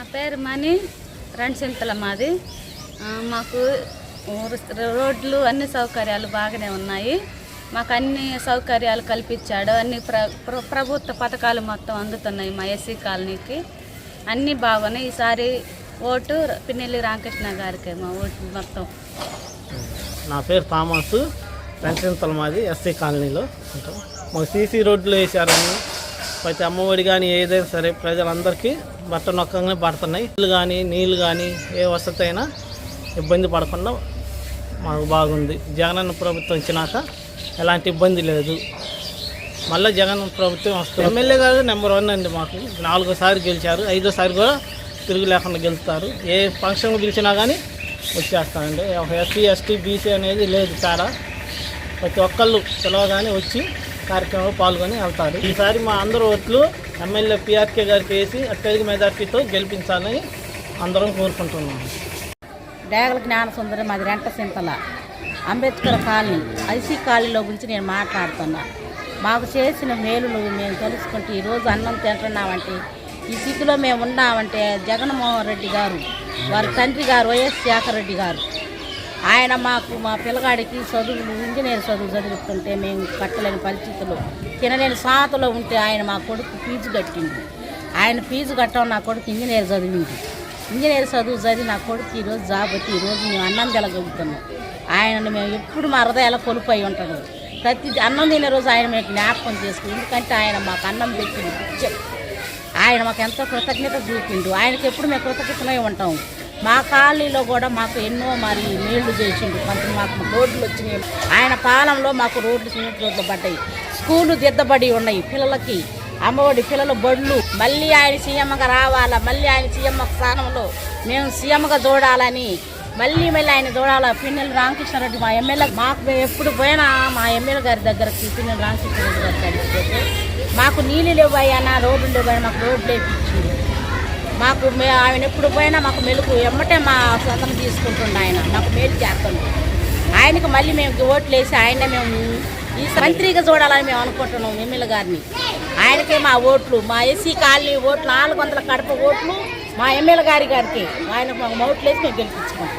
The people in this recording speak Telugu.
నా పేరు మణి రణసింతల మాది. మాకు రోడ్లు అన్ని సౌకర్యాలు బాగానే ఉన్నాయి. మాకు అన్ని సౌకర్యాలు కల్పించాడు. అన్ని ప్ర ప్రభుత్వ పథకాలు మొత్తం అందుతున్నాయి మా ఎస్సీ కాలనీకి. అన్నీ బాగున్నాయి. ఈసారి ఓటు పిన్నెల్లి రామకృష్ణ గారికి మా ఓటు మొత్తం. నా పేరు థామస్ రణశింతల మాది ఎస్సీ కాలనీలో. ఉంటాం మాకు సీసీ రోడ్లు వేశారని ప్రతి అమ్మఒడి కానీ ఏదైనా సరే ప్రజలందరికీ బట్ట నొక్కగానే పడుతున్నాయి. ఇల్లు కానీ నీళ్ళు కానీ ఏ వసతి అయినా ఇబ్బంది పడకుండా మాకు బాగుంది. జగనన్న ప్రభుత్వం వచ్చినాక ఎలాంటి ఇబ్బంది లేదు. మళ్ళీ జగన్ ప్రభుత్వం వస్తుంది ఎమ్మెల్యే గారు నెంబర్ వన్ అండి మాకు. నాలుగోసారి గెలిచారు. ఐదోసారి కూడా తిరుగు లేకుండా గెలుస్తారు. ఏ ఫంక్షన్ పిలిచినా కానీ వచ్చేస్తారండి. ఎస్సీ ఎస్టీ బీసీ అనేది లేదు తేడా ప్రతి ఒక్కళ్ళు పిలవగానే వచ్చి కార్యక్రమంలో పాల్గొని వెళ్తారు. ఈసారి మా అందరూ ఓట్లు ఎమ్మెల్యే పిఆర్కే గారికి వేసి అత్యధిక మెజార్టీతో గెలిపించాలని అందరం కోరుకుంటున్నాము డేగల జ్ఞాన సుందరి మాది రెంట సింతల. అంబేద్కర్ కాలనీ ఐసీ కాలనీలో గురించి నేను మాట్లాడుతున్నా. మాకు చేసిన మేలులు మేము తెలుసుకుంటే ఈరోజు అన్నం తింటున్నామంటే ఈ స్థితిలో మేము ఉన్నామంటే జగన్మోహన్ రెడ్డి గారు వారి తండ్రి గారు వైఎస్ శేఖర్ రెడ్డి గారు ఆయన మాకు మా పిల్లగాడికి చదువులు ఇంజనీర్ చదువు చదువుతుంటే మేము కట్టలేని పరిస్థితులు తినలేని సాతలో ఉంటే ఆయన మా కొడుకు ఫీజు కట్టింది ఆయన ఫీజు కట్టడం నా కొడుకు ఇంజనీర్ చదివింది ఇంజనీర్ చదువు చదివి నా కొడుకు ఈరోజు జాబ్ వచ్చి ఈరోజు మేము అన్నం తెలగలుగుతున్నాం ఆయనను మేము ఎప్పుడు మా హృదయాల అయి ఉంటాడు. ప్రతి అన్నం తినే రోజు ఆయన మేము జ్ఞాపకం చేసుకుని ఎందుకంటే ఆయన మాకు అన్నం పెట్టింది ఆయన మాకు ఎంతో కృతజ్ఞత చూపిండు. ఆయనకి ఎప్పుడు మేము కృతజ్ఞతమై ఉంటాము మా కాలనీలో కూడా మాకు ఎన్నో మరి నీళ్ళు చేసిండు. కొంత మాకు రోడ్లు వచ్చినాయి. ఆయన పాలనలో మాకు రోడ్లు సిమెంట్ రోడ్లు పడ్డాయి. స్కూళ్ళు దిద్దబడి ఉన్నాయి పిల్లలకి. అమ్మఒడి పిల్లల బడులు మళ్ళీ ఆయన సీఎంగా రావాలా? మళ్ళీ ఆయన సీఎం స్థానంలో మేము సీఎంగా చూడాలని మళ్ళీ మళ్ళీ ఆయన చూడాలా? పిన్నెల రామకృష్ణారెడ్డి మా ఎమ్మెల్యే మాకు మేము ఎప్పుడు పోయినా మా ఎమ్మెల్యే గారి దగ్గరకి పిన్నెల రామకృష్ణారెడ్డి గారి దగ్గరికి మాకు నీళ్ళు లేవయ్యా రోడ్లు లేవు మాకు రోడ్లు వేపించింది మాకు ఆయన ఎప్పుడు పోయినా మాకు మెలుకు ఎమ్మటే మా సొంతం తీసుకుంటుండే ఆయన. మాకు మేలు చేస్తుంది ఆయనకు మళ్ళీ మేము ఓట్లు వేసి ఆయనే మేము ఈ మంత్రిగా చూడాలని మేము అనుకుంటున్నాం ఎమ్మెల్యే గారిని. ఆయనకే మా ఓట్లు మా ఎస్సీ కాలనీ ఓట్లు నాలుగు వందల కడప ఓట్లు మా ఎమ్మెల్యే గారి గారికి. ఆయనకు మా ఓట్లు వేసి మేము గెలిపించుకుంటాం